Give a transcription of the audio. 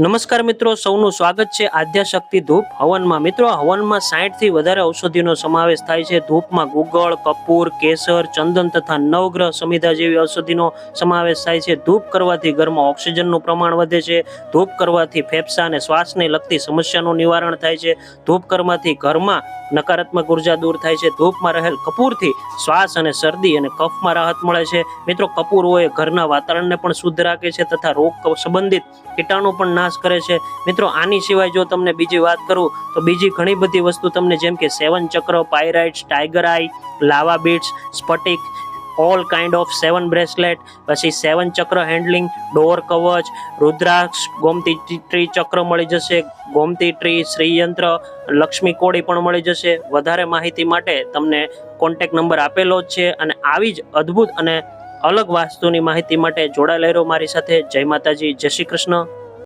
નમસ્કાર મિત્રો, સૌનું સ્વાગત છે આદ્યાશક્તિ ધૂપ હવનમાં. મિત્રો, હવનમાં સાઠથી વધારે ઔષધિનો સમાવેશ થાય છે. ધૂપમાં ગુગળ, કપૂર, કેસર, ચંદન તથા નવગ્રહ સમિધા જેવી ઔષધિનો સમાવેશ થાય છે. ધૂપ કરવાથી ઘરમાં ઓક્સિજનનું પ્રમાણ વધે છે. ધૂપ કરવાથી ફેફસા અને શ્વાસને લગતી સમસ્યાનું નિવારણ થાય છે. ધૂપ કરવાથી ઘરમાં નકારાત્મક ઊર્જા દૂર થાય છે. ધૂપમાં રહેલ કપૂરથી શ્વાસ અને શરદી અને કફમાં રાહત મળે છે. મિત્રો કપૂરોએ ઘરના વાતાવરણને પણ શુદ્ધ રાખે છે તથા રોગ સંબંધિત કીટાણુ પણ નાશ કરે છે. મિત્રો, આની સિવાય જો તમને બીજી વાત કરું, તો બીજી ઘણી બધી વસ્તુ તમને જેમ કે સેવન ચક્ર, પાયરાઇટ્સ ટાઈગર આઈ, લાવા બીટ્સ, સ્ફટિક, all kind of seven bracelet, પછી સેવન ચક્ર હેન્ડલિંગ, ડોર કવચ, રુદ્રાક્ષ, ગોમતી ટ્રી ચક્ર મળી જશે, ગોમતી ટ્રી, શ્રીયંત્ર, લક્ષ્મી કોળી પણ મળી જશે. વધારે માહિતી માટે તમને કોન્ટેક નંબર આપેલો જ છે અને આવી જ અદ્ભુત અને અલગ વાસ્તુની માહિતી માટે જોડાયેલા મારી સાથે. જય માતાજી, જય શ્રી કૃષ્ણ.